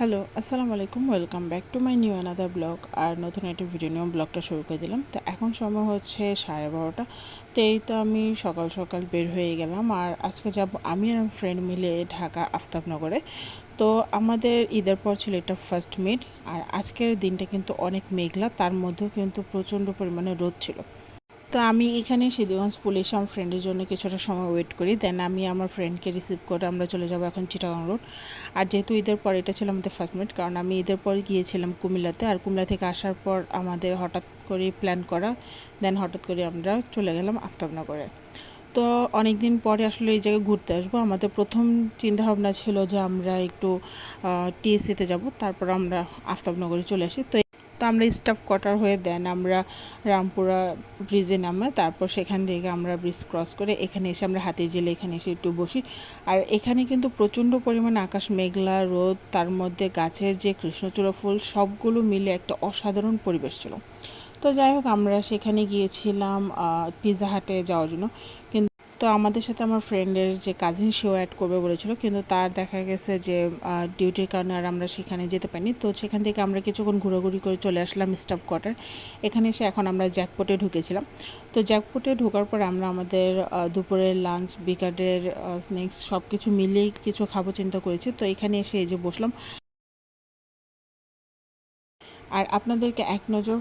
Hello, আসসালামু আলাইকুম। Welcome back to my new another blog আর নতুন একটা ভিডিও নিয়ে ব্লগটা শুরু করে দিলাম। তো এখন সময় হচ্ছে সাড়ে বারোটা। তো এই তো আমি সকাল সকাল বের হয়ে গেলাম আর আজকে যাব আমি আর আমার ফ্রেন্ড মিলে ঢাকা আফতাবনগরে। তো আমাদের ঈদের পর ছিল এটা ফার্স্ট মিট আর আজকের দিনটা কিন্তু অনেক মেঘলা, তার মধ্যেও কিন্তু প্রচণ্ড পরিমাণে রোদ ছিল। তো আমি এখানে সিদ্ধগঞ্জ পুলিশ, আমার ফ্রেন্ডের জন্য কিছুটা সময় ওয়েট করি। দেন আমি আমার ফ্রেন্ডকে রিসিভ করে আমরা চলে যাব এখন চিটাগাং রোড আর যেহেতু ঈদের পর এটা ছিল আমাদের ফার্স্ট মিট কারণ আমি ঈদের পর গিয়েছিলাম কুমিল্লাতে। আর কুমিল্লা থেকে আসার পর আমাদের হঠাৎ করে প্ল্যান করা। দেন হঠাৎ করে আমরা চলে গেলাম আফতাবনগরে। তো অনেক দিন পরে আসলে এই জায়গায় ঘুরতে আসব। আমাদের প্রথম চিন্তাভাবনা ছিল যে আমরা একটু টিএসসিতে যাব। তারপর আমরা আফতাবনগরে চলে আসি। তো তো আমরা স্টাফ কোয়ার্টার হয়ে দেন আমরা রামপুরা ব্রিজে নামে, তারপর সেখান থেকে আমরা ব্রিজ ক্রস করে এখানে এসে আমরা হাতির জেলে এখানে এসে একটু বসি। আর এখানে কিন্তু প্রচণ্ড পরিমাণে আকাশ, মেঘলা, রোদ, তার মধ্যে গাছের যে কৃষ্ণচূড়া ফুল, সবগুলো মিলে একটা অসাধারণ পরিবেশ ছিল। তো যাই হোক, আমরা সেখানে গিয়েছিলাম পিৎজা হাটে যাওয়ার জন্য। কিন্তু তো আমাদের সাথে আমার ফ্রেন্ডের যে কাজিন সেও অ্যাড করবে বলেছিল। কিন্তু তার দেখা গেছে যে ডিউটির কারণে আর আমরা সেখানে যেতে পারিনি। তো সেখান থেকে আমরা কিছুক্ষণ ঘোরাঘুরি করে চলে আসলাম স্টাফ কোয়ার্টার এখানে এসে এখন আমরা জ্যাকপটে ঢুকেছিলাম। তো জ্যাকপটে ঢোকার পর আমরা আমাদের দুপুরের লাঞ্চ বিকারের স্ন্যাক্স সব কিছু মিলিয়ে কিছু খাব চিন্তা করেছি। তো এখানে এসে এই যে বসলাম। আর আপনাদেরকে এক নজর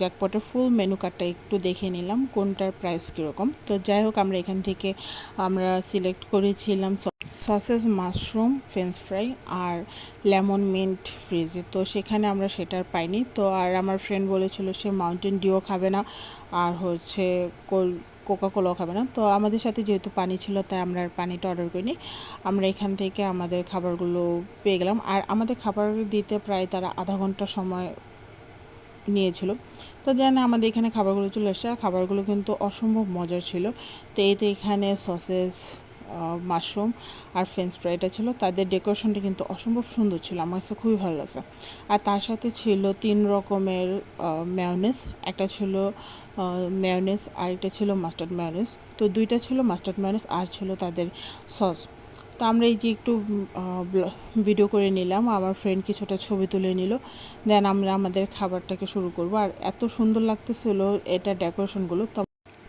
জ্যাকপটের ফুল মেনু কার্ডটা একটু দেখে নিলাম, কোনটার প্রাইস কীরকম। তো যাই হোক, আমরা এখান থেকে আমরা সিলেক্ট করেছিলাম সসেজ মাশরুম ফ্রেঞ্চ ফ্রাই আর লেমন মিন্ট ফ্রিজে তো সেখানে আমরা সেটার পাইনি। তো আর আমার ফ্রেন্ড বলেছিল সে মাউন্টেন ডিও খাবে না। আর হচ্ছে কোল্ড কোকা কোলাও খাবে না। তো আমাদের সাথে যেহেতু পানি ছিল, তাই আমরা পানিটা অর্ডার করিনি। আমরা এখান থেকে আমাদের খাবারগুলো পেয়ে গেলাম। আর আমাদের খাবার দিতে প্রায় তারা আধা ঘণ্টা সময় নিয়েছিল। তো যেন আমাদের এখানে খাবারগুলো চলে এসছে। আর খাবারগুলো কিন্তু অসম্ভব মজার ছিল। তো এই তো এখানে সসেস মাশরুম আর ফ্রেঞ্চ ফ্রাইটা ছিল, তাদের ডেকোরেশনটা কিন্তু অসম্ভব সুন্দর ছিল, আমার কাছে খুবই ভালো লাগছে। আর তার সাথে ছিল তিন রকমের ম্যাওনেস একটা ছিল ম্যাওনেস আর একটা ছিল মাস্টার্ড ম্যাওনেস তো দুইটা ছিল মাস্টার্ড ম্যাওনেস আর ছিল তাদের সস তো আমরা এই যে একটু ভিডিও করে নিলাম, আমার ফ্রেন্ড কিছুটা ছবি তুলে নিল দেন আমরা আমাদের খাবারটাকে শুরু করব। আর এত সুন্দর লাগতেছিল এটা ডেকোরেশনগুলো তো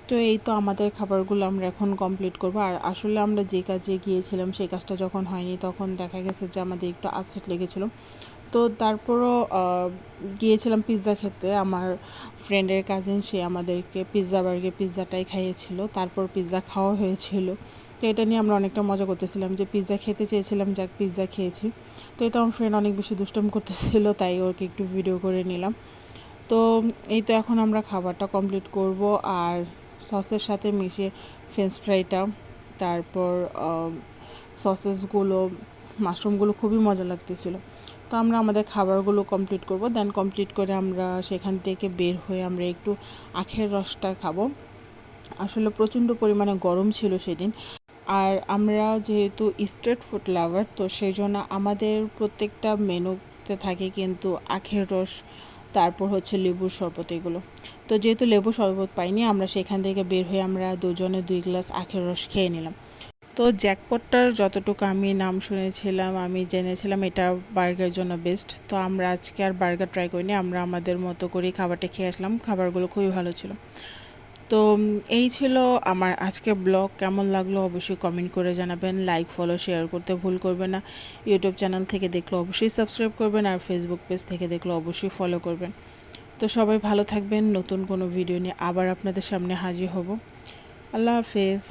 তো এই তো আমাদের খাবারগুলো আমরা এখন কমপ্লিট করব। আর আসলে আমরা যে কাজে গিয়েছিলাম, সেই কাজটা যখন হয়নি, তখন দেখা গেছে যে আমাদের একটু আপসেট লেগেছিলো। তো তারপরও গিয়েছিলাম পিৎজা খেতে। আমার ফ্রেন্ডের কাজিন সে আমাদেরকে পিৎজা বার্গে পিৎজাটাই খাইয়েছিল। তারপর পিৎজা খাওয়া হয়েছিল। তো এটা নিয়ে আমরা অনেকটা মজা করতেছিলাম যে পিৎজা খেতে চেয়েছিলাম, যাক পিৎজা খেয়েছি। তো এই তো আমার ফ্রেন্ড অনেক বেশি দুষ্টম করতেছিল, তাই ওকে একটু ভিডিও করে নিলাম। তো এই তো এখন আমরা খাবারটা কমপ্লিট করব। আর সসের সাথে মিশিয়ে ফ্রেঞ্চ ফ্রাইটা তারপর সসেসগুলো মাশরুমগুলো খুবই মজা লাগতেছিল। তো আমরা আমাদের খাবারগুলো কমপ্লিট করব দেন কমপ্লিট করে আমরা সেখান থেকে বের হয়ে আমরা একটু আখের রসটা খাব। আসলে প্রচণ্ড পরিমাণে গরম ছিল সেদিন। আর আমরা যেহেতু স্ট্রিট ফুড লাভার তো সেই জন্য আমাদের প্রত্যেকটা মেনুতে থাকে কিন্তু আখের রস তারপর হচ্ছে লেবুর শরবত এগুলো। তো যেহেতু লেবু শরবত পাইনি, আমরা সেখান থেকে বের হয়ে আমরা দুজনে দুই গ্লাস আখের রস খেয়ে নিলাম। তো জ্যাকপটটার যতটুকু আমি নাম শুনেছিলাম, আমি জেনেছিলাম এটা বার্গার জন্য বেস্ট তো আমরা আজকে আর বার্গার ট্রাই করিনি, আমরা আমাদের মতো করেই খাবারটা খেয়ে আসলাম। খাবারগুলো খুবই ভালো ছিল। তো এই ছিল আমার আজকে ব্লগ। কেমন লাগল অবশ্যই কমেন্ট করে জানাবেন। লাইক ফলো শেয়ার করতে ভুল করবেন না। ইউটিউব চ্যানেল থেকে দেখলে অবশ্যই সাবস্ক্রাইব করবেন আর ফেসবুক পেজ থেকে দেখলে অবশ্যই ফলো করবেন। তো সবাই ভালো থাকবেন। নতুন কোনো ভিডিও নিয়ে আবার আপনাদের সামনে হাজির হব। আল্লাহ হাফেজ।